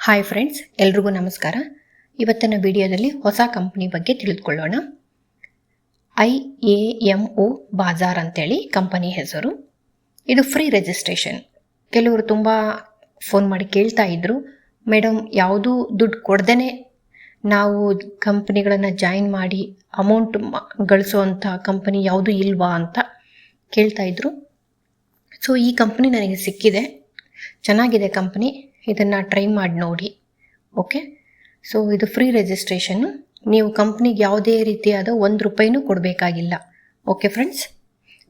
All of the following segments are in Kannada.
ಹಾಯ್ ಫ್ರೆಂಡ್ಸ್ ಎಲ್ರಿಗೂ ನಮಸ್ಕಾರ. ಇವತ್ತಿನ ವಿಡಿಯೋದಲ್ಲಿ ಹೊಸ ಕಂಪ್ನಿ ಬಗ್ಗೆ ತಿಳಿದುಕೊಳ್ಳೋಣ. I A M O Bazaar ಅಂತೇಳಿ ಕಂಪನಿ ಹೆಸರು. ಇದು ಫ್ರೀ ರಿಜಿಸ್ಟ್ರೇಷನ್ ಕೆಲವರು ತುಂಬ ಫೋನ್ ಮಾಡಿ ಕೇಳ್ತಾ ಇದ್ರು ಮೇಡಮ್ ಯಾವುದೂ ದುಡ್ಡು ಕೊಡ್ದೇ ನಾವು ಕಂಪ್ನಿಗಳನ್ನು ಜಾಯಿನ್ ಮಾಡಿ ಅಮೌಂಟ್ ಗಳಿಸೋವಂಥ ಕಂಪನಿ ಯಾವುದೂ ಇಲ್ವಾ ಅಂತ ಕೇಳ್ತಾ ಇದ್ರು. ಸೊ ಈ ಕಂಪ್ನಿ ನನಗೆ ಸಿಕ್ಕಿದೆ. ಚೆನ್ನಾಗಿದೆ ಕಂಪ್ನಿ ಇದನ್ನು ಟ್ರೈ ಮಾಡಿ ನೋಡಿ ಓಕೆ ಸೊ ಇದು ಫ್ರೀ ರಿಜಿಸ್ಟ್ರೇಷನ್ನು ನೀವು ಕಂಪ್ನಿಗೆ ಯಾವುದೇ ರೀತಿಯಾದ ಒಂದು ರೂಪಾಯಿನೂ ಕೊಡಬೇಕಾಗಿಲ್ಲ ಓಕೆ ಫ್ರೆಂಡ್ಸ್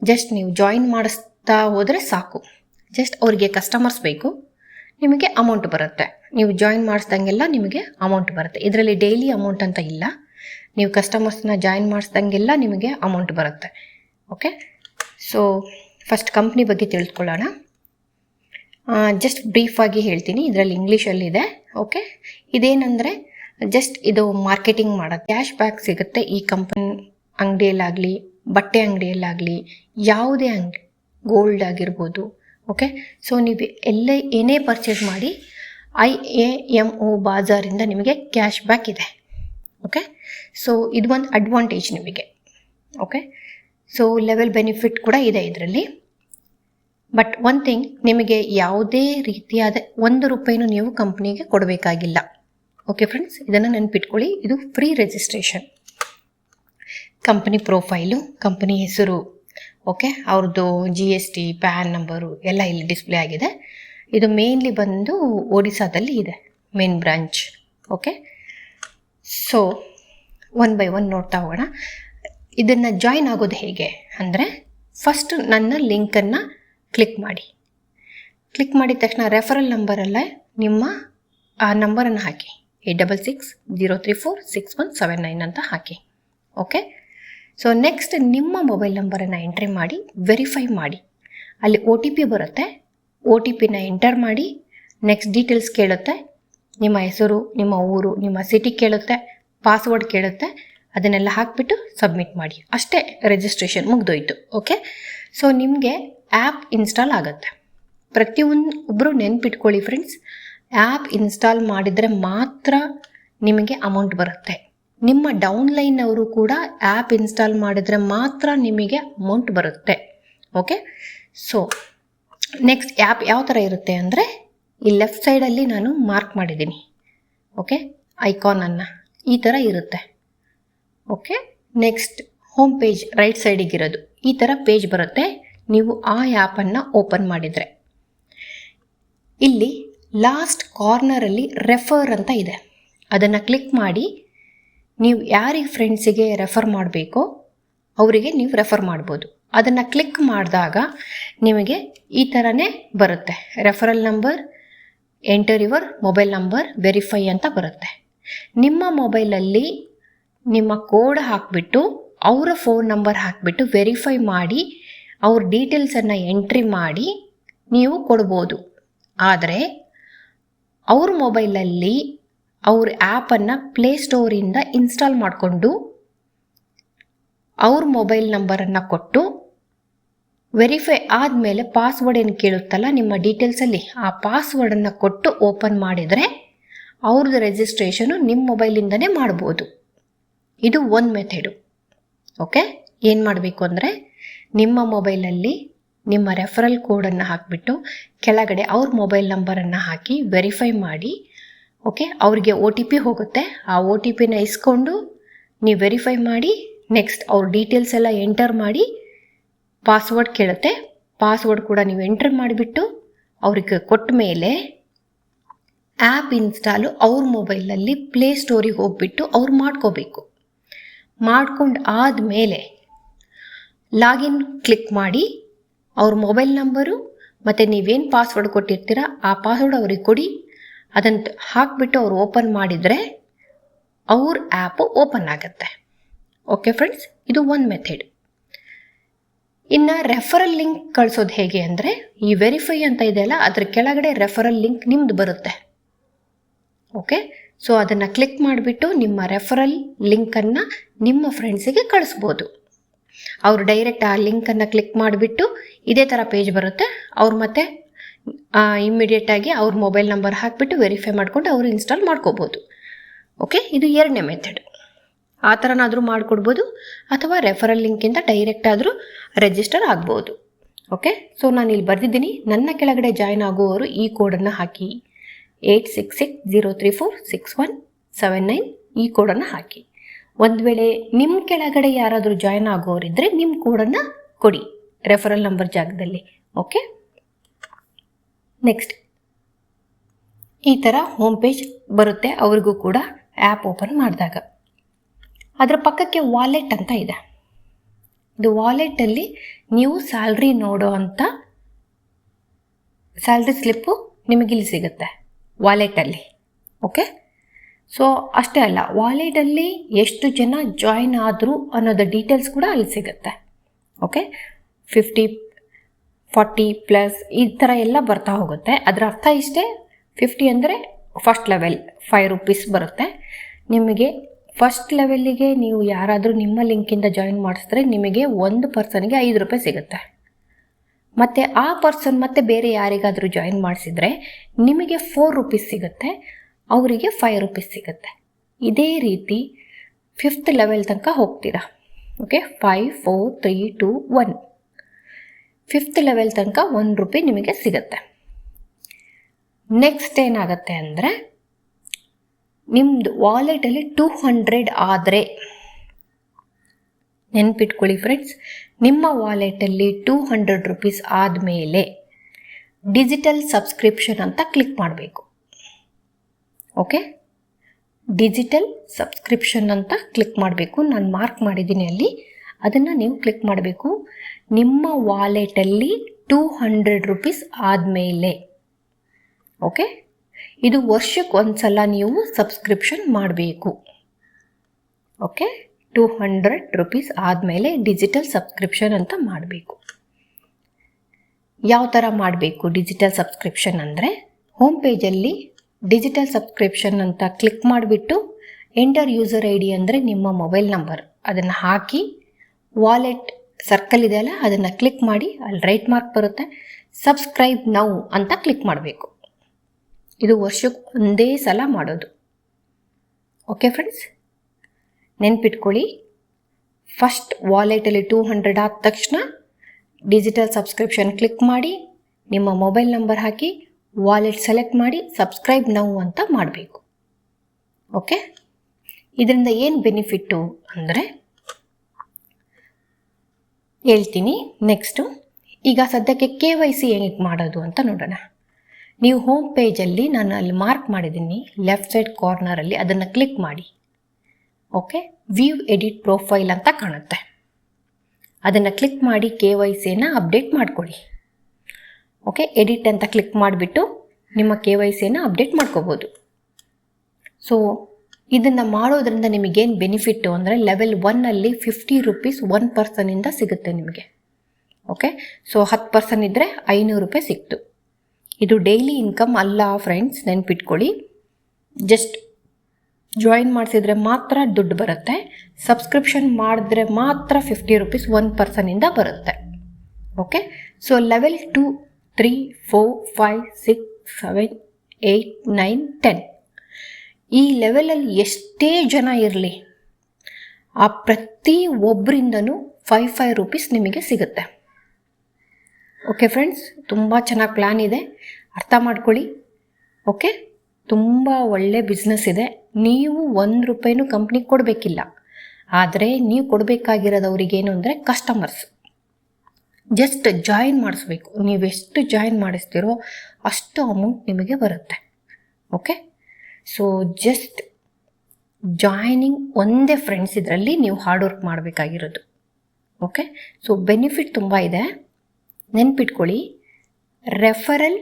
ಜಸ್ಟ್ ನೀವು ಜಾಯಿನ್ ಮಾಡಿಸ್ತಾ ಹೋದರೆ ಸಾಕು. ಜಸ್ಟ್ ಅವರಿಗೆ ಕಸ್ಟಮರ್ಸ್ ಬೇಕು, ನಿಮಗೆ ಅಮೌಂಟ್ ಬರುತ್ತೆ. ನೀವು ಜಾಯಿನ್ ಮಾಡಿಸ್ದಂಗೆಲ್ಲ ನಿಮಗೆ ಅಮೌಂಟ್ ಬರುತ್ತೆ. ಇದರಲ್ಲಿ ಡೈಲಿ ಅಮೌಂಟ್ ಅಂತ ಇಲ್ಲ. ನೀವು ಕಸ್ಟಮರ್ಸ್ನ ಜಾಯಿನ್ ಮಾಡಿಸ್ದಂಗೆಲ್ಲ ನಿಮಗೆ ಅಮೌಂಟ್ ಬರುತ್ತೆ ಓಕೆ ಸೊ ಫಸ್ಟ್ ಕಂಪ್ನಿ ಬಗ್ಗೆ ತಿಳ್ಕೊಳ್ಳೋಣ. ಜಸ್ಟ್ ಬ್ರೀಫಾಗಿ ಹೇಳ್ತೀನಿ. ಇದರಲ್ಲಿ ಇಂಗ್ಲೀಷಲ್ಲಿದೆ ಓಕೆ ಇದೇನೆಂದರೆ ಜಸ್ಟ್ ಇದು ಮಾರ್ಕೆಟಿಂಗ್ ಮಾಡೋದು. ಕ್ಯಾಶ್ ಬ್ಯಾಕ್ ಸಿಗುತ್ತೆ ಈ ಕಂಪನಿ ಅಂಗಡಿಯಲ್ಲಾಗಲಿ, ಬಟ್ಟೆ ಅಂಗಡಿಯಲ್ಲಾಗಲಿ, ಯಾವುದೇ ಅಂಗಡಿ ಗೋಲ್ಡ್ ಆಗಿರ್ಬೋದು. ಓಕೆ ಸೊ ನೀವು ಎಲ್ಲೇ, ಏನೇ ಪರ್ಚೇಸ್ ಮಾಡಿ ಐ ಎ ಎಂ ಒ ಬಾಜಾರಿಂದ ನಿಮಗೆ ಕ್ಯಾಶ್ ಬ್ಯಾಕ್ ಇದೆ. ಓಕೆ ಸೊ ಇದು ಒಂದು ಅಡ್ವಾಂಟೇಜ್ ನಿಮಗೆ. ಓಕೆ ಸೊ ಲೆವೆಲ್ ಬೆನಿಫಿಟ್ ಕೂಡ ಇದೆ ಇದರಲ್ಲಿ. ಬಟ್ ಒನ್ ಥಿಂಗ್ ನಿಮಗೆ ಯಾವುದೇ ರೀತಿಯಾದ ಒಂದು ರೂಪಾಯಿನೂ ನೀವು ಕಂಪ್ನಿಗೆ ಕೊಡಬೇಕಾಗಿಲ್ಲ. ಓಕೆ ಫ್ರೆಂಡ್ಸ್ ಇದನ್ನು ನೆನ್ಪಿಟ್ಕೊಳ್ಳಿ. ಇದು free registration company profile company ಹೆಸರು ಓಕೆ ಅವ್ರದ್ದು G S T PAN number ಎಲ್ಲ ಇಲ್ಲಿ ಡಿಸ್ಪ್ಲೇ ಆಗಿದೆ. ಇದು ಮೇನ್ಲಿ ಬಂದು ಒಡಿಸ್ಸಾದಲ್ಲಿ ಇದೆ main branch okay so one by one ನೋಡ್ತಾ ಹೋಗೋಣ. ಇದನ್ನು ಜಾಯಿನ್ ಆಗೋದು ಹೇಗೆ? ಅಂದರೆ ಫಸ್ಟ್ ನನ್ನ ಲಿಂಕನ್ನು ಕ್ಲಿಕ್ ಮಾಡಿ. ಕ್ಲಿಕ್ ಮಾಡಿದ ತಕ್ಷಣ ರೆಫರಲ್ ನಂಬರಲ್ಲೇ ನಿಮ್ಮ, ಆ ನಂಬರನ್ನು ಹಾಕಿ. Eight double six zero three four six one seven nine ಅಂತ ಹಾಕಿ. ಓಕೆ ಸೊ ನೆಕ್ಸ್ಟ್ ನಿಮ್ಮ ಮೊಬೈಲ್ ನಂಬರನ್ನು ಎಂಟ್ರಿ ಮಾಡಿ ವೆರಿಫೈ ಮಾಡಿ. ಅಲ್ಲಿ ಒ ಟಿ ಪಿ ಬರುತ್ತೆ. ಒ ಟಿ ಪಿನ ಎಂಟರ್ ಮಾಡಿ. ನೆಕ್ಸ್ಟ್ ಡೀಟೇಲ್ಸ್ ಕೇಳುತ್ತೆ. ನಿಮ್ಮ ಹೆಸರು, ನಿಮ್ಮ ಊರು, ನಿಮ್ಮ ಸಿಟಿ ಕೇಳುತ್ತೆ. ಪಾಸ್ವರ್ಡ್ ಕೇಳುತ್ತೆ. ಅದನ್ನೆಲ್ಲ ಹಾಕಿಬಿಟ್ಟು ಸಬ್ಮಿಟ್ ಮಾಡಿ. ಅಷ್ಟೇ ರಿಜಿಸ್ಟ್ರೇಷನ್ ಮುಗ್ದೋಯ್ತು. ಓಕೆ ಸೊ ನಿಮಗೆ ಆ್ಯಪ್ ಇನ್ಸ್ಟಾಲ್ ಆಗುತ್ತೆ. ಪ್ರತಿಯೊಂದು ಒಬ್ಬರು ನೆನ್ಪಿಟ್ಕೊಳ್ಳಿ ಫ್ರೆಂಡ್ಸ್ ಆ್ಯಪ್ ಇನ್ಸ್ಟಾಲ್ ಮಾಡಿದರೆ ಮಾತ್ರ ನಿಮಗೆ ಅಮೌಂಟ್ ಬರುತ್ತೆ. ನಿಮ್ಮ ಡೌನ್ಲೈನ್ ಅವರು ಕೂಡ ಆ್ಯಪ್ ಇನ್ಸ್ಟಾಲ್ ಮಾಡಿದರೆ ಮಾತ್ರ ನಿಮಗೆ ಅಮೌಂಟ್ ಬರುತ್ತೆ. ಓಕೆ ಸೊ ನೆಕ್ಸ್ಟ್ ಆ್ಯಪ್ ಯಾವ ಥರ ಇರುತ್ತೆ ಅಂದರೆ, ಈ ಲೆಫ್ಟ್ ಸೈಡಲ್ಲಿ ನಾನು ಮಾರ್ಕ್ ಮಾಡಿದ್ದೀನಿ. ಓಕೆ ಐಕಾನನ್ನು ಈ ಥರ ಇರುತ್ತೆ. Okay next home page right ಸೈಡಿಗಿರೋದು ಈ ಥರ ಪೇಜ್ ಬರುತ್ತೆ. ನೀವು ಆ ಆ್ಯಪನ್ನು ಓಪನ್ ಮಾಡಿದರೆ. ಇಲ್ಲಿ ಲಾಸ್ಟ್ ಕಾರ್ನರಲ್ಲಿ ರೆಫರ್ ಅಂತ ಇದೆ. ಅದನ್ನು ಕ್ಲಿಕ್ ಮಾಡಿ ನೀವು ಯಾರಿಗೆ ಫ್ರೆಂಡ್ಸಿಗೆ ರೆಫರ್ ಮಾಡಬೇಕೋ ಅವರಿಗೆ ನೀವು ರೆಫರ್ ಮಾಡ್ಬೋದು. ಅದನ್ನು ಕ್ಲಿಕ್ ಮಾಡಿದಾಗ ನಿಮಗೆ ಈ ಥರನೇ ಬರುತ್ತೆ. Referral number enter your mobile number verify ಅಂತ ಬರುತ್ತೆ. ನಿಮ್ಮ ಮೊಬೈಲಲ್ಲಿ ನಿಮ್ಮ ಕೋಡ್ ಹಾಕಿಬಿಟ್ಟು ಅವರ ಫೋನ್ ನಂಬರ್ ಹಾಕಿಬಿಟ್ಟು ವೆರಿಫೈ ಮಾಡಿ, ಅವ್ರ ಡೀಟೇಲ್ಸನ್ನು ಎಂಟ್ರಿ ಮಾಡಿ ನೀವು ಕೊಡ್ಬೋದು. ಆದರೆ, ಅವ್ರ ಮೊಬೈಲಲ್ಲಿ ಅವ್ರ ಆ್ಯಪನ್ನು ಪ್ಲೇಸ್ಟೋರಿಂದ ಇನ್ಸ್ಟಾಲ್ ಮಾಡಿಕೊಂಡು, ಅವ್ರ ಮೊಬೈಲ್ ನಂಬರನ್ನು ಕೊಟ್ಟು ವೆರಿಫೈ ಆದಮೇಲೆ ಪಾಸ್ವರ್ಡ್ ಏನು ಕೇಳುತ್ತಲ್ಲ ನಿಮ್ಮ ಡೀಟೇಲ್ಸಲ್ಲಿ ಆ ಪಾಸ್ವರ್ಡನ್ನು ಕೊಟ್ಟು ಓಪನ್ ಮಾಡಿದರೆ ಅವ್ರದ್ದು ರಿಜಿಸ್ಟ್ರೇಷನು ನಿಮ್ಮ ಮೊಬೈಲಿಂದನೇ ಮಾಡ್ಬೋದು. ಇದು ಒಂದು ಮೆಥಡು ಓಕೆ? ಏನು ಮಾಡಬೇಕು ಅಂದರೆ ನಿಮ್ಮ ಮೊಬೈಲಲ್ಲಿ ನಿಮ್ಮ ರೆಫರಲ್ ಕೋಡನ್ನು ಹಾಕಿಬಿಟ್ಟು ಕೆಳಗಡೆ ಅವ್ರ ಮೊಬೈಲ್ ನಂಬರನ್ನು ಹಾಕಿ ವೆರಿಫೈ ಮಾಡಿ, ಓಕೆ? ಅವ್ರಿಗೆ ಒ ಟಿ ಪಿ ಹೋಗುತ್ತೆ. ಆ ಒ ಟಿ ಪಿನ ಇಸ್ಕೊಂಡು ನೀವು ವೆರಿಫೈ ಮಾಡಿ ನೆಕ್ಸ್ಟ್ ಅವ್ರ ಡೀಟೇಲ್ಸ್ ಎಲ್ಲ ಎಂಟರ್ ಮಾಡಿ ಪಾಸ್ವರ್ಡ್ ಕೇಳುತ್ತೆ. ಪಾಸ್ವರ್ಡ್ ಕೂಡ ನೀವು ಎಂಟರ್ ಮಾಡಿಬಿಟ್ಟು ಅವ್ರಿಗೆ ಕೊಟ್ಟ ಮೇಲೆ ಆ್ಯಪ್ ಇನ್ಸ್ಟಾಲು ಅವ್ರ ಮೊಬೈಲಲ್ಲಿ ಪ್ಲೇ ಸ್ಟೋರಿಗೆ ಹೋಗ್ಬಿಟ್ಟು ಅವ್ರು ಮಾಡ್ಕೋಬೇಕು. ಮಾಡ್ಕೊಂಡು ಆದಮೇಲೆ ಲಾಗಿನ್ ಕ್ಲಿಕ್ ಮಾಡಿ ಅವ್ರ ಮೊಬೈಲ್ ನಂಬರು ಮತ್ತು ನೀವೇನು ಪಾಸ್ವರ್ಡ್ ಕೊಟ್ಟಿರ್ತೀರ ಆ ಪಾಸ್ವರ್ಡ್ ಅವ್ರಿಗೆ ಕೊಡಿ. ಅದನ್ನು ಹಾಕಿಬಿಟ್ಟು ಅವ್ರು ಓಪನ್ ಮಾಡಿದರೆ ಅವ್ರ ಆ್ಯಪು ಓಪನ್ ಆಗುತ್ತೆ. ಓಕೆ ಫ್ರೆಂಡ್ಸ್ ಇದು ಒಂದು ಮೆಥಡ್ ಇನ್ನು ರೆಫರಲ್ ಲಿಂಕ್ ಕಳಿಸೋದು ಹೇಗೆ ಅಂದರೆ, ಈ ವೆರಿಫೈ ಅಂತ ಇದೆಯಲ್ಲ ಅದ್ರ ಕೆಳಗಡೆ ರೆಫರಲ್ ಲಿಂಕ್ ನಿಮ್ದು ಬರುತ್ತೆ. ಓಕೆ ಸೊ ಅದನ್ನು ಕ್ಲಿಕ್ ಮಾಡಿಬಿಟ್ಟು ನಿಮ್ಮ ರೆಫರಲ್ ಲಿಂಕನ್ನು ನಿಮ್ಮ ಫ್ರೆಂಡ್ಸಿಗೆ ಕಳಿಸ್ಬೋದು. ಅವರು ಡೈರೆಕ್ಟ್ ಆ ಲಿಂಕನ್ನು ಕ್ಲಿಕ್ ಮಾಡಿಬಿಟ್ಟು ಇದೇ ಥರ ಪೇಜ್ ಬರುತ್ತೆ. ಅವ್ರು ಮತ್ತೆ ಇಮ್ಮಿಡಿಯೇಟಾಗಿ ಅವ್ರ ಮೊಬೈಲ್ ನಂಬರ್ ಹಾಕಿಬಿಟ್ಟು ವೆರಿಫೈ ಮಾಡಿಕೊಂಡು ಅವರು ಇನ್ಸ್ಟಾಲ್ ಮಾಡ್ಕೋಬೋದು. ಓಕೆ ಇದು ಎರಡನೇ ಮೆಥಡ್ ಆ ಥರನಾದರೂ ಮಾಡಿಕೊಡ್ಬೋದು ಅಥವಾ ರೆಫರಲ್ ಲಿಂಕಿಂದ ಡೈರೆಕ್ಟ್ ಆದರೂ ರಿಜಿಸ್ಟರ್ ಆಗ್ಬೋದು. ಓಕೆ ಸೊ ನಾನು ಇಲ್ಲಿ ಬರೆದಿದ್ದೀನಿ. ನನ್ನ ಕೆಳಗಡೆ ಜಾಯ್ನ್ ಆಗುವವರು ಈ ಕೋಡನ್ನು ಹಾಕಿ. Eight six six zero three four six one seven nine ಈ ಕೋಡನ್ನು ಹಾಕಿ. ಒಂದು ವೇಳೆ ನಿಮ್ಮ ಕೆಳಗಡೆ ಯಾರಾದರೂ ಜಾಯ್ನ್ ಆಗೋರಿದ್ದರೆ ನಿಮ್ಮ ಕೋಡನ್ನು ಕೊಡಿ. ರೆಫರಲ್ ನಂಬರ್ ಜಾಗದಲ್ಲಿ. ಓಕೆ ನೆಕ್ಸ್ಟ್ ಈ ಥರ ಹೋಮ್ ಪೇಜ್ ಬರುತ್ತೆ. ಅವ್ರಿಗೂ ಕೂಡ ಆ್ಯಪ್ ಓಪನ್ ಮಾಡಿದಾಗ. ಅದರ ಪಕ್ಕಕ್ಕೆ ವಾಲೆಟ್ ಅಂತ ಇದೆ. ಇದು ವಾಲೆಟಲ್ಲಿ ನೀವು ಸ್ಯಾಲ್ರಿ ನೋಡೋ ಅಂಥ ಸ್ಯಾಲ್ರಿ ಸ್ಲಿಪ್ಪು ನಿಮಗಿಲ್ಲಿ ಸಿಗುತ್ತೆ. ವಾಲೆಟಲ್ಲಿ ಓಕೆ ಸೊ ಅಷ್ಟೇ ಅಲ್ಲ ವಾಲೆಟಲ್ಲಿ ಎಷ್ಟು ಜನ ಜಾಯಿನ್ ಆದರು ಅನ್ನೋದು ಡೀಟೇಲ್ಸ್ ಕೂಡ ಅಲ್ಲಿ ಸಿಗುತ್ತೆ. ಓಕೆ ಫಿಫ್ಟಿ ಫಾರ್ಟಿ ಪ್ಲಸ್ ಈ ಥರ ಎಲ್ಲ ಬರ್ತಾ ಹೋಗುತ್ತೆ. ಅದರ ಅರ್ಥ ಇಷ್ಟೇ ಫಿಫ್ಟಿ ಅಂದರೆ ಫಸ್ಟ್ ಲೆವೆಲ್ ಫೈವ್ ರುಪೀಸ್ ಬರುತ್ತೆ. ನಿಮಗೆ ಫಸ್ಟ್ ಲೆವೆಲ್ಲಿಗೆ ನೀವು ಯಾರಾದರೂ ನಿಮ್ಮ ಲಿಂಕಿಂದ ಜಾಯಿನ್ ಮಾಡಿಸಿದ್ರೆ ನಿಮಗೆ ಒಂದು ಪರ್ಸನ್ಗೆ ಐದು ರೂಪಾಯಿ ಸಿಗುತ್ತೆ. ಮತ್ತು ಆ ಪರ್ಸನ್ ಮತ್ತೆ ಬೇರೆ ಯಾರಿಗಾದರೂ ಜಾಯಿನ್ ಮಾಡಿಸಿದ್ರೆ ನಿಮಗೆ ಫೋರ್ ರುಪೀಸ್ ಸಿಗುತ್ತೆ, ಅವರಿಗೆ ಫೈವ್ ರುಪೀಸ್ ಸಿಗುತ್ತೆ. ಇದೇ ರೀತಿ ಫಿಫ್ತ್ ಲೆವೆಲ್ ತನಕ ಹೋಗ್ತೀರಾ? Okay five four three two one fifth level ತನಕ ಒನ್ ರುಪಿ ನಿಮಗೆ ಸಿಗುತ್ತೆ. ನೆಕ್ಸ್ಟ್ ಏನಾಗುತ್ತೆ ಅಂದರೆ ನಿಮ್ಮದು ವಾಲೆಟಲ್ಲಿ ಟೂ ಹಂಡ್ರೆಡ್ ಆದರೆ ನೆನ್ಪಿಟ್ಕೊಳ್ಳಿ ಫ್ರೆಂಡ್ಸ್ ನಿಮ್ಮ ವಾಲೆಟಲ್ಲಿ ಟೂ ಹಂಡ್ರೆಡ್ ರುಪೀಸ್ ಆದಮೇಲೆ ಡಿಜಿಟಲ್ ಸಬ್ಸ್ಕ್ರಿಪ್ಷನ್ ಅಂತ ಕ್ಲಿಕ್ ಮಾಡಬೇಕು. ಓಕೆ ಡಿಜಿಟಲ್ ಸಬ್ಸ್ಕ್ರಿಪ್ಷನ್ ಅಂತ ಕ್ಲಿಕ್ ಮಾಡಬೇಕು. ನಾನು ಮಾರ್ಕ್ ಮಾಡಿದ್ದೀನಿ ಅಲ್ಲಿ. ಅದನ್ನು ನೀವು ಕ್ಲಿಕ್ ಮಾಡಬೇಕು. ನಿಮ್ಮ ವಾಲೆಟಲ್ಲಿ ಟೂ ಹಂಡ್ರೆಡ್ ರುಪೀಸ್ ಆದಮೇಲೆ. ಓಕೆ ಇದು ವರ್ಷಕ್ಕೆ ಒಂದು ಸಲ ನೀವು ಸಬ್ಸ್ಕ್ರಿಪ್ಷನ್ ಮಾಡಬೇಕು. ಓಕೆ ಟೂ ಹಂಡ್ರೆಡ್ ರುಪೀಸ್ ಆದಮೇಲೆ ಡಿಜಿಟಲ್ ಸಬ್ಸ್ಕ್ರಿಪ್ಷನ್ ಅಂತ ಮಾಡಬೇಕು. ಯಾವ ಥರ ಮಾಡಬೇಕು ಡಿಜಿಟಲ್ ಸಬ್ಸ್ಕ್ರಿಪ್ಷನ್ ಅಂದರೆ? ಹೋಮ್ ಪೇಜಲ್ಲಿ ಡಿಜಿಟಲ್ ಸಬ್ಸ್ಕ್ರಿಪ್ಷನ್ ಅಂತ ಕ್ಲಿಕ್ ಮಾಡಿಬಿಟ್ಟು ಎಂಟರ್ ಯೂಸರ್ ಐ ಡಿ ಅಂದರೆ ನಿಮ್ಮ ಮೊಬೈಲ್ ನಂಬರ್ ಅದನ್ನು ಹಾಕಿ ವಾಲೆಟ್ ಸರ್ಕಲ್ ಇದೆಯಲ್ಲ ಅದನ್ನು ಕ್ಲಿಕ್ ಮಾಡಿ ಅಲ್ಲಿ ರೈಟ್ ಮಾರ್ಕ್ ಬರುತ್ತೆ. ಸಬ್ಸ್ಕ್ರೈಬ್ ನೌ ಅಂತ ಕ್ಲಿಕ್ ಮಾಡಬೇಕು. ಇದು ವರ್ಷಕ್ಕೆ ಒಂದೇ ಸಲ ಮಾಡೋದು. ಓಕೆ ಫ್ರೆಂಡ್ಸ್ ನೆನ್ಪಿಟ್ಕೊಳ್ಳಿ. ಫಸ್ಟ್ ವಾಲೆಟಲ್ಲಿ ಟೂ ಹಂಡ್ರೆಡ್ ಆದ ತಕ್ಷಣ ಡಿಜಿಟಲ್ ಸಬ್ಸ್ಕ್ರಿಪ್ಷನ್ ಕ್ಲಿಕ್ ಮಾಡಿ, ನಿಮ್ಮ ಮೊಬೈಲ್ ನಂಬರ್ ಹಾಕಿ, ವಾಲೆಟ್ ಸೆಲೆಕ್ಟ್ ಮಾಡಿ, ಸಬ್ಸ್ಕ್ರೈಬ್ ನೌ ಅಂತ ಮಾಡಬೇಕು. ಓಕೆ? ಇದರಿಂದ ಏನು ಬೆನಿಫಿಟ್ಟು ಅಂದರೆ ಹೇಳ್ತೀನಿ. ನೆಕ್ಸ್ಟು, ಈಗ ಸದ್ಯಕ್ಕೆ ಕೆ ವೈ ಸಿ ಹೆಂಗೆ ಮಾಡೋದು ಅಂತ ನೋಡೋಣ. ನೀವು ಹೋಮ್ ಪೇಜಲ್ಲಿ ನಾನು ಅಲ್ಲಿ ಮಾರ್ಕ್ ಮಾಡಿದ್ದೀನಿ, ಲೆಫ್ಟ್ ಸೈಡ್ ಕಾರ್ನರಲ್ಲಿ ಅದನ್ನು ಕ್ಲಿಕ್ ಮಾಡಿ. ಓಕೆ ವ್ಯೂ ಎಡಿಟ್ ಪ್ರೊಫೈಲ್ ಅಂತ ಕಾಣುತ್ತೆ. ಅದನ್ನು ಕ್ಲಿಕ್ ಮಾಡಿ ಕೆ ವೈ ಸಿನ ಅಪ್ಡೇಟ್ ಮಾಡ್ಕೊಳ್ಳಿ. ಓಕೆ ಎಡಿಟ್ ಅಂತ ಕ್ಲಿಕ್ ಮಾಡಿಬಿಟ್ಟು ನಿಮ್ಮ ಕೆ ವೈ ಸಿಯನ್ನು ಅಪ್ಡೇಟ್ ಮಾಡ್ಕೋಬೋದು. ಸೊ ಇದನ್ನು ಮಾಡೋದ್ರಿಂದ ನಿಮಗೇನು ಬೆನಿಫಿಟ್ಟು ಅಂದರೆ ಲೆವೆಲ್ ಒನ್ನಲ್ಲಿ ಫಿಫ್ಟಿ ರುಪೀಸ್ ಒನ್ ಪರ್ಸನಿಂದ ಸಿಗುತ್ತೆ ನಿಮಗೆ. ಓಕೆ ಸೊ ಹತ್ತು ಪರ್ಸನ್ ಇದ್ದರೆ ಐನೂರು ರೂಪಾಯಿ ಸಿಕ್ತು. ಇದು ಡೈಲಿ ಇನ್ಕಮ್ ಅಲ್ಲ ಫ್ರೆಂಡ್ಸ್ ನೆನ್ಪಿಟ್ಕೊಳ್ಳಿ. ಜಸ್ಟ್ ಜಾಯಿನ್ ಮಾಡಿಸಿದ್ರೆ ಮಾತ್ರ ದುಡ್ಡು ಬರುತ್ತೆ. ಸಬ್ಸ್ಕ್ರಿಪ್ಷನ್ ಮಾಡಿದ್ರೆ ಮಾತ್ರ ಫಿಫ್ಟಿ ರುಪೀಸ್ ಒನ್ ಪರ್ಸನಿಂದ ಬರುತ್ತೆ. Okay so level two three four five six seven eight nine ten ಈ ಲೆವೆಲಲ್ಲಿ ಎಷ್ಟೇ ಜನ ಇರಲಿ, ಆ ಪ್ರತಿ ಒಬ್ಬರಿಂದನೂ ಫೈವ್ ಫೈವ್ ರುಪೀಸ್ ನಿಮಗೆ ಸಿಗುತ್ತೆ. ಓಕೆ ಫ್ರೆಂಡ್ಸ್ ತುಂಬ ಚೆನ್ನಾಗಿ ಪ್ಲ್ಯಾನ್ ಇದೆ. ಅರ್ಥ ಮಾಡ್ಕೊಳ್ಳಿ. ಓಕೆ ತುಂಬ ಒಳ್ಳೆ ಬಿಸ್ನೆಸ್ ಇದೆ. ನೀವು ಒಂದು ರೂಪಾಯಿನೂ ಕಂಪ್ನಿಗೆ ಕೊಡಬೇಕಿಲ್ಲ. ಆದರೆ ನೀವು ಕೊಡಬೇಕಾಗಿರೋದು ಅವರಿಗೇನು ಅಂದರೆ ಕಸ್ಟಮರ್ಸ್ ಜಸ್ಟ್ ಜಾಯಿನ್ ಮಾಡಿಸ್ಬೇಕು. ಎಷ್ಟು ಜಾಯಿನ್ ಮಾಡಿಸ್ತೀರೋ ಅಷ್ಟು ಅಮೌಂಟ್ ನಿಮಗೆ ಬರುತ್ತೆ. ಓಕೆ ಸೊ ಜಸ್ಟ್ ಜಾಯ್ನಿಂಗ್ ಒಂದೇ ಫ್ರೆಂಡ್ಸ್ ಇದರಲ್ಲಿ ನೀವು ಹಾರ್ಡ್ ವರ್ಕ್ ಮಾಡಬೇಕಾಗಿರೋದು. ಓಕೆ ಸೊ ಬೆನಿಫಿಟ್ ತುಂಬ ಇದೆ. ನೆನ್ಪಿಟ್ಕೊಳ್ಳಿ. ರೆಫರಲ್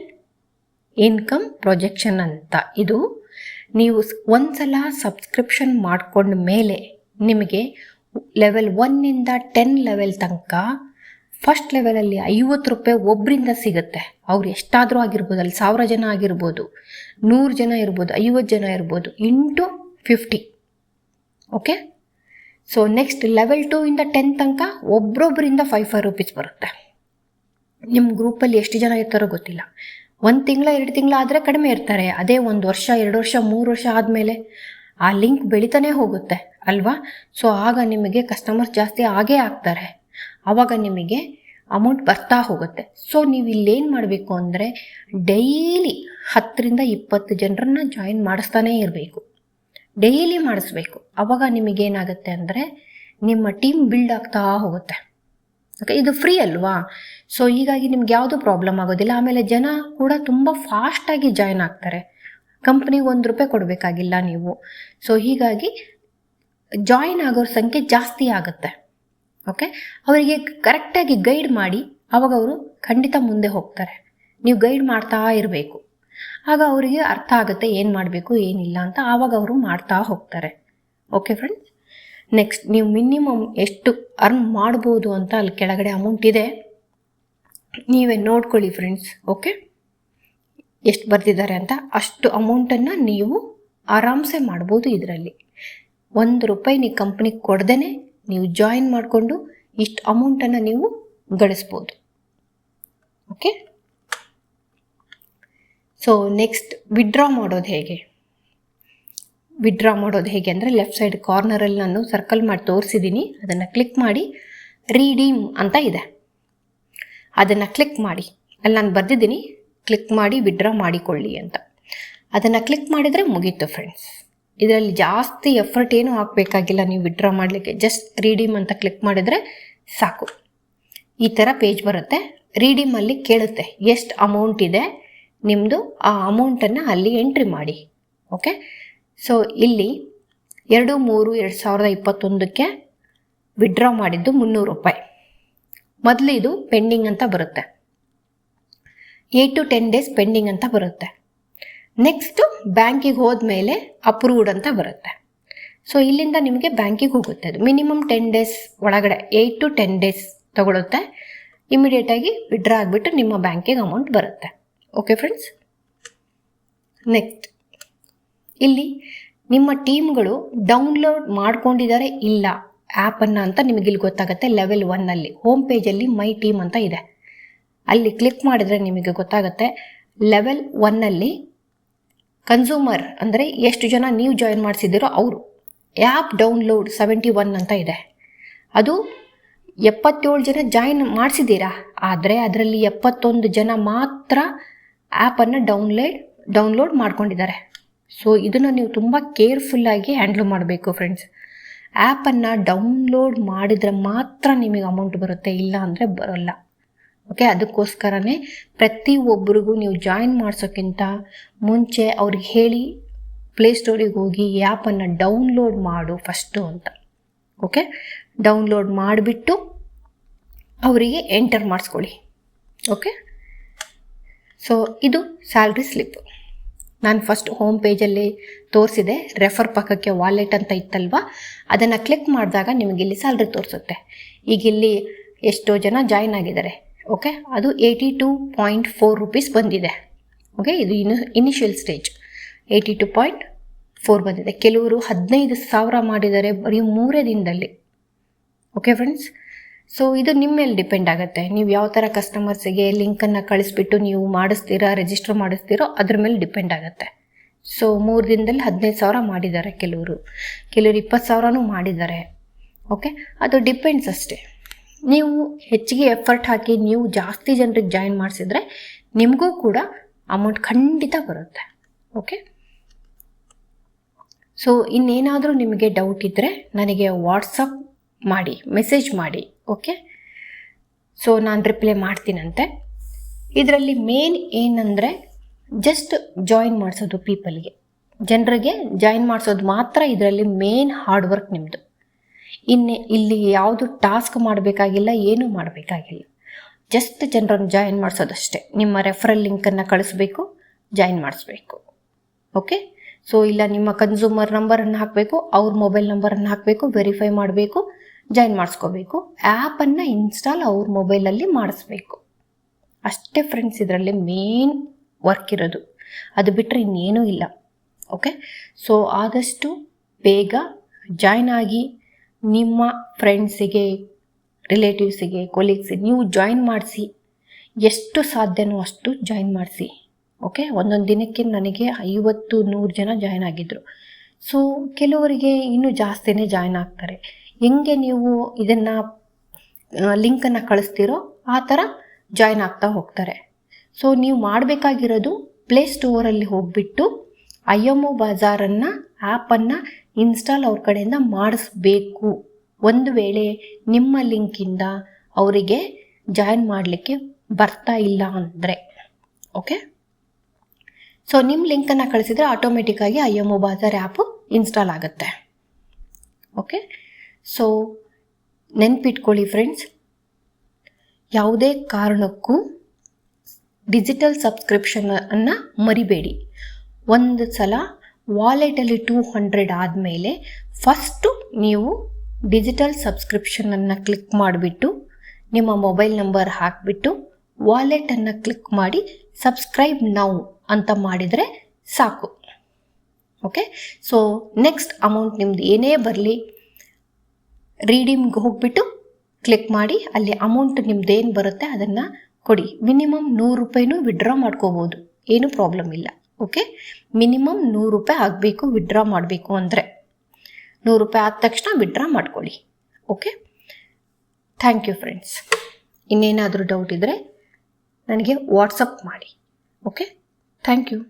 ಇನ್ಕಮ್ ಪ್ರೊಜೆಕ್ಷನ್ ಅಂತ. ಇದು ನೀವು ಒಂದ್ಸಲ ಸಬ್ಸ್ಕ್ರಿಪ್ಷನ್ ಮಾಡಿಕೊಂಡ ಮೇಲೆ ನಿಮಗೆ ಲೆವೆಲ್ ಒನ್ನಿಂದ ಟೆನ್ ಲೆವೆಲ್ ತನಕ ಫಸ್ಟ್ ಲೆವೆಲಲ್ಲಿ ಐವತ್ತು ರೂಪಾಯಿ ಒಬ್ಬರಿಂದ ಸಿಗುತ್ತೆ. ಅವ್ರು ಎಷ್ಟಾದರೂ ಆಗಿರ್ಬೋದು ಅಲ್ಲಿ ಸಾವಿರ ಜನ ಆಗಿರ್ಬೋದು, ನೂರು ಜನ ಇರ್ಬೋದು, ಐವತ್ತು ಜನ ಇರ್ಬೋದು into fifty okay so next level two ಇಂದ ಟೆನ್ ತನಕ ಒಬ್ರೊಬ್ಬರಿಂದ ಫೈವ್ ಫೈವ್ ರುಪೀಸ್ ಬರುತ್ತೆ. ನಿಮ್ಮ ಗ್ರೂಪಲ್ಲಿ ಎಷ್ಟು ಜನ ಇರ್ತಾರೋ ಗೊತ್ತಿಲ್ಲ. ಒಂದು ತಿಂಗಳ, ಎರಡು ತಿಂಗಳ ಆದರೆ ಕಡಿಮೆ ಇರ್ತಾರೆ. ಅದೇ ಒಂದು ವರ್ಷ, ಎರಡು ವರ್ಷ, ಮೂರು ವರ್ಷ ಆದಮೇಲೆ ಆ ಲಿಂಕ್ ಬೆಳಿತಾನೆ ಹೋಗುತ್ತೆ, ಅಲ್ವಾ? ಸೊ ಆಗ ನಿಮಗೆ ಕಸ್ಟಮರ್ಸ್ ಜಾಸ್ತಿ ಆಗೇ ಆಗ್ತಾರೆ. ಆವಾಗ ನಿಮಗೆ ಅಮೌಂಟ್ ಬರ್ತಾ ಹೋಗುತ್ತೆ. ಸೊ ನೀವು ಇಲ್ಲೇನು ಮಾಡಬೇಕು ಅಂದರೆ ಡೈಲಿ ಹತ್ತರಿಂದ ಇಪ್ಪತ್ತು ಜನರನ್ನ ಜಾಯಿನ್ ಮಾಡಿಸ್ತಾನೇ ಇರಬೇಕು. ಡೈಲಿ ಮಾಡಿಸ್ಬೇಕು. ಆವಾಗ ನಿಮಗೇನಾಗುತ್ತೆ ಅಂದರೆ ನಿಮ್ಮ ಟೀಮ್ ಬಿಲ್ಡ್ ಆಗ್ತಾ ಹೋಗುತ್ತೆ. ಓಕೆ ಇದು ಫ್ರೀ ಅಲ್ವಾ? ಸೊ ಹೀಗಾಗಿ ನಿಮ್ಗೆ ಯಾವುದೂ ಪ್ರಾಬ್ಲಮ್ ಆಗೋದಿಲ್ಲ. ಆಮೇಲೆ ಜನ ಕೂಡ ತುಂಬ ಫಾಸ್ಟಾಗಿ ಜಾಯ್ನ್ ಆಗ್ತಾರೆ. ಕಂಪ್ನಿಗೆ ಒಂದು ರೂಪಾಯಿ ಕೊಡಬೇಕಾಗಿಲ್ಲ ನೀವು. ಸೊ ಹೀಗಾಗಿ ಜಾಯಿನ್ ಆಗೋರ ಸಂಖ್ಯೆ ಜಾಸ್ತಿ ಆಗುತ್ತೆ. ಓಕೆ ಅವರಿಗೆ ಕರೆಕ್ಟಾಗಿ ಗೈಡ್ ಮಾಡಿ ಅವಾಗ ಅವರು ಖಂಡಿತ ಮುಂದೆ ಹೋಗ್ತಾರೆ. ನೀವು ಗೈಡ್ ಮಾಡ್ತಾ ಇರಬೇಕು. ಆಗ ಅವರಿಗೆ ಅರ್ಥ ಆಗುತ್ತೆ ಏನು ಮಾಡಬೇಕು, ಏನಿಲ್ಲ ಅಂತ. ಆವಾಗ ಅವರು ಮಾಡ್ತಾ ಹೋಗ್ತಾರೆ. ಓಕೆ ಫ್ರೆಂಡ್ಸ್ ನೆಕ್ಸ್ಟ್ ನೀವು ಮಿನಿಮಮ್ ಎಷ್ಟು ಅರ್ನ್ ಮಾಡ್ಬೋದು ಅಂತ ಅಲ್ಲಿ ಕೆಳಗಡೆ ಅಮೌಂಟ್ ಇದೆ. ನೀವೇ ನೋಡ್ಕೊಳ್ಳಿ ಫ್ರೆಂಡ್ಸ್ ಓಕೆ ಎಷ್ಟು ಬರ್ತಿದ್ದಾರೆ ಅಂತ? ಅಷ್ಟು ಅಮೌಂಟನ್ನು ನೀವು ಆರಾಮ್ಸೆ ಮಾಡ್ಬೋದು ಇದರಲ್ಲಿ. ಒಂದು ರೂಪಾಯಿ ನೀವು ಕಂಪ್ನಿಗೆ ಕೊಡ್ದೇ ನೀವು ಜಾಯಿನ್ ಮಾಡಿಕೊಂಡು ಇಷ್ಟು ಅಮೌಂಟನ್ನು ನೀವು ಗಳಿಸ್ಬೋದು. ಓಕೆ ಸೊ ನೆಕ್ಸ್ಟ್ ವಿಡ್ರಾ ಮಾಡೋದು ಹೇಗೆ? ವಿಡ್ರಾ ಮಾಡೋದು ಹೇಗೆ ಅಂದರೆ ಲೆಫ್ಟ್ ಸೈಡ್ ಕಾರ್ನರಲ್ಲಿ ನಾನು ಸರ್ಕಲ್ ಮಾಡಿ ತೋರಿಸಿದ್ದೀನಿ ಅದನ್ನು ಕ್ಲಿಕ್ ಮಾಡಿ ರೀಡೀಮ್ ಅಂತ ಇದೆ. ಅದನ್ನು ಕ್ಲಿಕ್ ಮಾಡಿ. ಅಲ್ಲಿ ನಾನು ಬರೆದಿದ್ದೀನಿ ಕ್ಲಿಕ್ ಮಾಡಿ ವಿಡ್ರಾ ಮಾಡಿಕೊಳ್ಳಿ ಅಂತ. ಅದನ್ನು ಕ್ಲಿಕ್ ಮಾಡಿದರೆ ಮುಗೀತು ಫ್ರೆಂಡ್ಸ್ ಇದರಲ್ಲಿ ಜಾಸ್ತಿ ಎಫರ್ಟ್ ಏನೂ ಹಾಕಬೇಕಾಗಿಲ್ಲ ನೀವು ವಿಡ್ರಾ ಮಾಡಲಿಕ್ಕೆ. ಜಸ್ಟ್ ರೀಡೀಮ್ ಅಂತ ಕ್ಲಿಕ್ ಮಾಡಿದರೆ ಸಾಕು. ಈ ಥರ ಪೇಜ್ ಬರುತ್ತೆ. ರೀಡೀಮಲ್ಲಿ ಕೇಳುತ್ತೆ ಎಷ್ಟು ಅಮೌಂಟ್ ಇದೆ. ನಿಮ್ಮದು ಆ ಅಮೌಂಟನ್ನು ಅಲ್ಲಿ ಎಂಟ್ರಿ ಮಾಡಿ. ಓಕೆ ಸೊ ಇಲ್ಲಿ ಎರಡು ಮೂರು ಎರಡು ಸಾವಿರದ ಇಪ್ಪತ್ತೊಂದಕ್ಕೆ ವಿಡ್ರಾ ಮಾಡಿದ್ದು ಮುನ್ನೂರು ರೂಪಾಯಿ. ಮೊದಲು ಇದು ಪೆಂಡಿಂಗ್ ಅಂತ ಬರುತ್ತೆ. Eight to ten days pending ಅಂತ ಬರುತ್ತೆ. ನೆಕ್ಸ್ಟು ಬ್ಯಾಂಕಿಗೆ ಹೋದ್ಮೇಲೆ ಅಪ್ರೂವ್ಡ್ ಅಂತ ಬರುತ್ತೆ. ಸೊ ಇಲ್ಲಿಂದ ನಿಮಗೆ ಬ್ಯಾಂಕಿಗೆ ಹೋಗುತ್ತೆ ಅದು. ಮಿನಿಮಮ್ ಟೆನ್ ಡೇಸ್ ಒಳಗಡೆ ಏಯ್ಟ್ ಟು ಟೆನ್ ಡೇಸ್ ತಗೊಳುತ್ತೆ. ಇಮಿಡಿಯೇಟಾಗಿ ವಿಡ್ರಾ ಆಗಿಬಿಟ್ಟು ನಿಮ್ಮ ಬ್ಯಾಂಕಿಗೆ ಅಮೌಂಟ್ ಬರುತ್ತೆ. ಓಕೆ ಫ್ರೆಂಡ್ಸ್ ನೆಕ್ಸ್ಟ್ ಇಲ್ಲಿ ನಿಮ್ಮ ಟೀಮ್ಗಳು ಡೌನ್ಲೋಡ್ ಮಾಡ್ಕೊಂಡಿದ್ದಾರೆ ಇಲ್ಲ ಆ್ಯಪನ್ನು ಅಂತ ನಿಮಗೆ ಇಲ್ಲಿ ಗೊತ್ತಾಗುತ್ತೆ ಲೆವೆಲ್ ಒನ್ನಲ್ಲಿ. ಹೋಮ್ ಪೇಜಲ್ಲಿ ಮೈ ಟೀಮ್ ಅಂತ ಇದೆ. ಅಲ್ಲಿ ಕ್ಲಿಕ್ ಮಾಡಿದರೆ ನಿಮಗೆ ಗೊತ್ತಾಗುತ್ತೆ ಲೆವೆಲ್ ಒನ್ನಲ್ಲಿ ಕನ್ಸೂಮರ್ ಅಂದರೆ ಎಷ್ಟು ಜನ ನೀವು ಜಾಯಿನ್ ಮಾಡಿಸಿದ್ದೀರೋ ಅವರು. ಆ್ಯಪ್ ಡೌನ್ಲೋಡ್ ಸೆವೆಂಟಿ ಒನ್ ಅಂತ ಇದೆ. ಅದು ಎಪ್ಪತ್ತೇಳು ಜನ ಜಾಯಿನ್ ಮಾಡಿಸಿದ್ದೀರಾ? ಆದರೆ ಅದರಲ್ಲಿ ಎಪ್ಪತ್ತೊಂದು ಜನ ಮಾತ್ರ ಆ್ಯಪನ್ನು ಡೌನ್ಲೋಡ್ ಡೌನ್ಲೋಡ್ ಮಾಡ್ಕೊಂಡಿದ್ದಾರೆ. ಸೊ ಇದನ್ನು ನೀವು ತುಂಬ ಕೇರ್ಫುಲ್ಲಾಗಿ ಹ್ಯಾಂಡ್ಲ್ ಮಾಡಬೇಕು ಫ್ರೆಂಡ್ಸ್ ಆ್ಯಪನ್ನು ಡೌನ್ಲೋಡ್ ಮಾಡಿದರೆ ಮಾತ್ರ ನಿಮಗೆ ಅಮೌಂಟ್ ಬರುತ್ತೆ, ಇಲ್ಲ ಅಂದರೆ ಬರೋಲ್ಲ. ಓಕೆ ಅದಕ್ಕೋಸ್ಕರನೇ ಪ್ರತಿಯೊಬ್ಬರಿಗೂ ನೀವು ಜಾಯಿನ್ ಮಾಡಿಸೋಕ್ಕಿಂತ ಮುಂಚೆ ಅವ್ರಿಗೆ ಹೇಳಿ ಪ್ಲೇಸ್ಟೋರಿಗೆ ಹೋಗಿ ಆ್ಯಪನ್ನು ಡೌನ್ಲೋಡ್ ಮಾಡು ಫಸ್ಟು ಅಂತ. ಓಕೆ ಡೌನ್ಲೋಡ್ ಮಾಡಿಬಿಟ್ಟು ಅವರಿಗೆ ಎಂಟರ್ ಮಾಡಿಸ್ಕೊಳ್ಳಿ. ಓಕೆ ಸೊ ಇದು ಸ್ಯಾಲ್ರಿ ಸ್ಲಿಪ್ ನಾನು ಫಸ್ಟ್ ಹೋಮ್ ಪೇಜಲ್ಲಿ ತೋರಿಸಿದೆ ರೆಫರ್ ಪಕ್ಕಕ್ಕೆ ವಾಲೆಟ್ ಅಂತ ಇತ್ತಲ್ವ? ಅದನ್ನು ಕ್ಲಿಕ್ ಮಾಡಿದಾಗ ನಿಮಗೆ ಇಲ್ಲಿ ಸ್ಯಾಲ್ರಿ ತೋರಿಸುತ್ತೆ. ಈಗ ಇಲ್ಲಿ ಎಷ್ಟೋ ಜನ ಜಾಯ್ನ್ ಆಗಿದ್ದಾರೆ ಓಕೆ ಅದು eighty two point four rupees ಬಂದಿದೆ ಓಕೆ ಇದು ಇನ್ನು initial stage eighty two point four ಬಂದಿದೆ. ಕೆಲವರು ಹದಿನೈದು ಸಾವಿರ ಮಾಡಿದ್ದಾರೆ ಬರೀ ಮೂರೇ ದಿನದಲ್ಲಿ ಓಕೆ ಫ್ರೆಂಡ್ಸ್ ಸೊ ಇದು ನಿಮ್ಮ ಮೇಲೆ ಡಿಪೆಂಡ್ ಆಗುತ್ತೆ. ನೀವು ಯಾವ ಥರ ಕಸ್ಟಮರ್ಸಿಗೆ ಲಿಂಕನ್ನು ಕಳಿಸ್ಬಿಟ್ಟು ನೀವು ಮಾಡಿಸ್ತೀರಾ ರಿಜಿಸ್ಟರ್ ಮಾಡಿಸ್ತೀರೋ ಅದ್ರ ಮೇಲೆ ಡಿಪೆಂಡ್ ಆಗುತ್ತೆ. ಸೊ ಮೂರು ದಿನದಲ್ಲಿ ಹದಿನೈದು ಸಾವಿರ ಮಾಡಿದ್ದಾರೆ ಕೆಲವರು. ಕೆಲವರು ಇಪ್ಪತ್ತು ಸಾವಿರನೂ ಮಾಡಿದ್ದಾರೆ. ಓಕೆ ಅದು ಡಿಪೆಂಡ್ಸ್ ಅಷ್ಟೇ. ನೀವು ಹೆಚ್ಚಿಗೆ ಎಫರ್ಟ್ ಹಾಕಿ ನೀವು ಜಾಸ್ತಿ ಜನರಿಗೆ ಜಾಯಿನ್ ಮಾಡಿಸಿದ್ರೆ ನಿಮಗೂ ಕೂಡ ಅಮೌಂಟ್ ಖಂಡಿತ ಬರುತ್ತೆ. ಓಕೆ ಸೊ ಇನ್ನೇನಾದರೂ ನಿಮಗೆ ಡೌಟ್ ಇದ್ದರೆ ನನಗೆ ವಾಟ್ಸಪ್ ಮಾಡಿ ಮೆಸೇಜ್ ಮಾಡಿ ಓಕೆ ಸೊ ನಾನು ರಿಪ್ಲೈ ಮಾಡ್ತೀನಂತೆ. ಇದರಲ್ಲಿ ಮೇನ್ ಏನಂದರೆ ಜಸ್ಟ್ ಜಾಯಿನ್ ಮಾಡಿಸೋದು ಪೀಪಲ್ಗೆ ಜನರಿಗೆ ಜಾಯಿನ್ ಮಾಡಿಸೋದು ಮಾತ್ರ ಇದರಲ್ಲಿ ಮೇನ್ ಹಾರ್ಡ್ ವರ್ಕ್ ನಿಮ್ಮದು ಇನ್ನು ಇಲ್ಲಿ ಯಾವುದು ಟಾಸ್ಕ್ ಮಾಡಬೇಕಾಗಿಲ್ಲ, ಏನೂ ಮಾಡಬೇಕಾಗಿಲ್ಲ. ಜಸ್ಟ್ ಜನರನ್ನು ಜಾಯಿನ್ ಮಾಡಿಸೋದಷ್ಟೇ. ನಿಮ್ಮ ರೆಫರಲ್ ಲಿಂಕನ್ನು ಕಳಿಸ್ಬೇಕು ಜಾಯಿನ್ ಮಾಡಿಸ್ಬೇಕು. ಓಕೆ ಸೊ ಇಲ್ಲ ನಿಮ್ಮ ಕನ್ಸ್ಯೂಮರ್ ನಂಬರನ್ನು ಹಾಕಬೇಕು, ಅವ್ರ ಮೊಬೈಲ್ ನಂಬರನ್ನು ಹಾಕಬೇಕು ವೆರಿಫೈ ಮಾಡಬೇಕು. ಜಾಯಿನ್ ಮಾಡಿಸ್ಕೋಬೇಕು. ಆ್ಯಪನ್ನು ಇನ್ಸ್ಟಾಲ್ ಅವ್ರ ಮೊಬೈಲಲ್ಲಿ ಮಾಡಿಸ್ಬೇಕು. ಅಷ್ಟೇ ಫ್ರೆಂಡ್ಸ್ ಇದರಲ್ಲಿ ಮೇನ್ ವರ್ಕ್ ಇರೋದು. ಅದು ಬಿಟ್ಟರೆ ಇನ್ನೇನೂ ಇಲ್ಲ. ಓಕೆ ಸೊ ಆದಷ್ಟು ಬೇಗ ಜಾಯ್ನ್ ಆಗಿ ನಿಮ್ಮ ಫ್ರೆಂಡ್ಸಿಗೆ ರಿಲೇಟಿವ್ಸಿಗೆ ಕೊಲೀಗ್ಸಿಗೆ ನೀವು ಜಾಯಿನ್ ಮಾಡಿಸಿ. ಎಷ್ಟು ಸಾಧ್ಯನೋ ಅಷ್ಟು ಜಾಯಿನ್ ಮಾಡಿಸಿ. ಓಕೆ ಒಂದೊಂದು ದಿನಕ್ಕೆ ನನಗೆ ಐವತ್ತು ನೂರು ಜನ ಜಾಯ್ನ್ ಆಗಿದ್ದರು ಸೊ ಕೆಲವರಿಗೆ ಇನ್ನೂ ಜಾಸ್ತಿನೇ ಜಾಯ್ನ್ ಆಗ್ತಾರೆ. ಹೆಂಗೆ ನೀವು ಇದನ್ನು ಲಿಂಕನ್ನು ಕಳಿಸ್ತೀರೋ ಆ ಥರ ಜಾಯ್ನ್ ಆಗ್ತಾ ಹೋಗ್ತಾರೆ. ಸೊ ನೀವು ಮಾಡಬೇಕಾಗಿರೋದು ಪ್ಲೇ ಸ್ಟೋರಲ್ಲಿ ಹೋಗಿಬಿಟ್ಟು ಒ ಬಜಾರನ್ನು ಆ್ಯಪನ್ನು ಇನ್ಸ್ಟಾಲ್ ಅವ್ರ ಕಡೆಯಿಂದ ಮಾಡಿಸ್ಬೇಕು. ಒಂದು ವೇಳೆ ನಿಮ್ಮ ಲಿಂಕಿಂದ ಅವರಿಗೆ ಜಾಯಿನ್ ಮಾಡಲಿಕ್ಕೆ ಬರ್ತಾ ಇಲ್ಲ ಅಂದರೆ ಓಕೆ ಸೊ ನಿಮ್ಮ ಲಿಂಕನ್ನು ಕಳಿಸಿದರೆ ಆಟೋಮೆಟಿಕ್ಕಾಗಿ I M O Bazaar app install ಆಗುತ್ತೆ ಓಕೆ ಸೊ ನೆನ್ಪಿಟ್ಕೊಳ್ಳಿ ಫ್ರೆಂಡ್ಸ್ ಯಾವುದೇ ಕಾರಣಕ್ಕೂ ಡಿಜಿಟಲ್ ಸಬ್ಸ್ಕ್ರಿಪ್ಷನನ್ನು ಮರಿಬೇಡಿ. ಒಂದು ಸಲ ವಾಲೆಟಲ್ಲಿ ಟೂ ಹಂಡ್ರೆಡ್ ಆದಮೇಲೆ ಫಸ್ಟು ನೀವು ಡಿಜಿಟಲ್ ಸಬ್ಸ್ಕ್ರಿಪ್ಷನನ್ನು ಕ್ಲಿಕ್ ಮಾಡಿಬಿಟ್ಟು ನಿಮ್ಮ ಮೊಬೈಲ್ ನಂಬರ್ ಹಾಕಿಬಿಟ್ಟು ವಾಲೆಟನ್ನು ಕ್ಲಿಕ್ ಮಾಡಿ ಸಬ್ಸ್ಕ್ರೈಬ್ ನೌ ಅಂತ ಮಾಡಿದರೆ ಸಾಕು. ಓಕೆ ಸೊ ನೆಕ್ಸ್ಟ್ ಅಮೌಂಟ್ ನಿಮ್ದು ಏನೇ ಬರಲಿ ರೀಡಿಮ್ಗೆ ಹೋಗ್ಬಿಟ್ಟು ಕ್ಲಿಕ್ ಮಾಡಿ, ಅಲ್ಲಿ ಅಮೌಂಟ್ ನಿಮ್ದು ಏನು ಬರುತ್ತೆ ಅದನ್ನು ಕೊಡಿ. ಮಿನಿಮಮ್ ನೂರು ರೂಪಾಯಿನೂ ವಿಡ್ರಾ ಮಾಡ್ಕೋಬೋದು. ಏನೂ ಪ್ರಾಬ್ಲಮ್ ಇಲ್ಲ. ಓಕೆ ಮಿನಿಮಮ್ ನೂರು ರೂಪಾಯಿ ಆಗಬೇಕು ವಿಡ್ರಾ ಮಾಡಬೇಕು ಅಂದರೆ. ನೂರು ರೂಪಾಯಿ ಆದ ತಕ್ಷಣ ವಿಡ್ರಾ ಮಾಡ್ಕೊಳ್ಳಿ. ಓಕೆ ಥ್ಯಾಂಕ್ ಯು ಫ್ರೆಂಡ್ಸ್ ಇನ್ನೇನಾದರೂ ಡೌಟ್ ಇದ್ದರೆ ನನಗೆ ವಾಟ್ಸಪ್ ಮಾಡಿ. Okay thank you